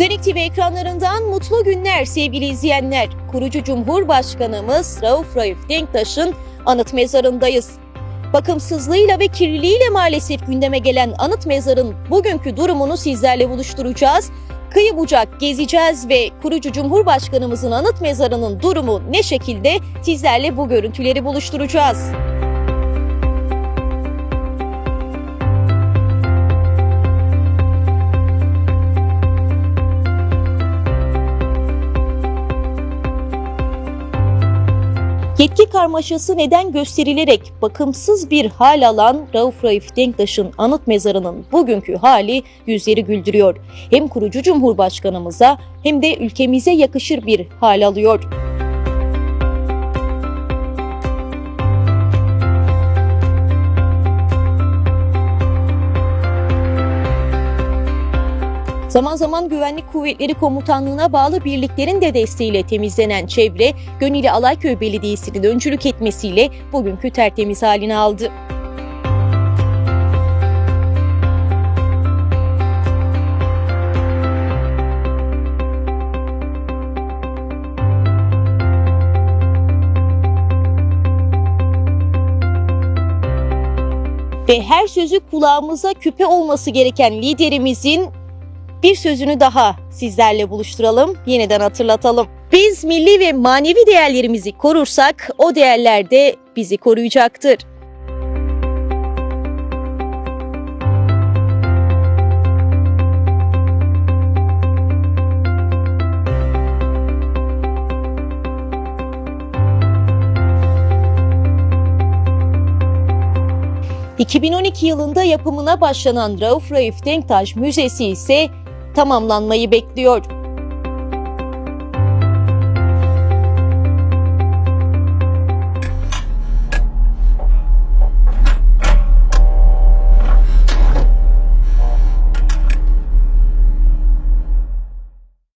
Dönük TV ekranlarından mutlu günler sevgili izleyenler. Kurucu Cumhurbaşkanımız Rauf Raif Denktaş'ın anıt mezarındayız. Bakımsızlığıyla ve kirliliğiyle maalesef gündeme gelen anıt mezarın bugünkü durumunu sizlerle buluşturacağız. Kıyı bucak gezeceğiz ve kurucu Cumhurbaşkanımızın anıt mezarının durumu ne şekilde sizlerle bu görüntüleri buluşturacağız. Yetki karmaşası neden gösterilerek bakımsız bir hal alan Rauf Raif Denktaş'ın anıt mezarının bugünkü hali yüzleri güldürüyor. Hem kurucu cumhurbaşkanımıza hem de ülkemize yakışır bir hal alıyor. Zaman zaman Güvenlik Kuvvetleri Komutanlığı'na bağlı birliklerin de desteğiyle temizlenen çevre, Gönüllü Alayköy Belediyesi'nin öncülük etmesiyle bugünkü tertemiz halini aldı. Ve her sözü kulağımıza küpe olması gereken liderimizin bir sözünü daha sizlerle buluşturalım, yeniden hatırlatalım. Biz milli ve manevi değerlerimizi korursak o değerler de bizi koruyacaktır. ...2012 yılında yapımına başlanan Rauf Raif Denktaş Müzesi ise tamamlanmayı bekliyor.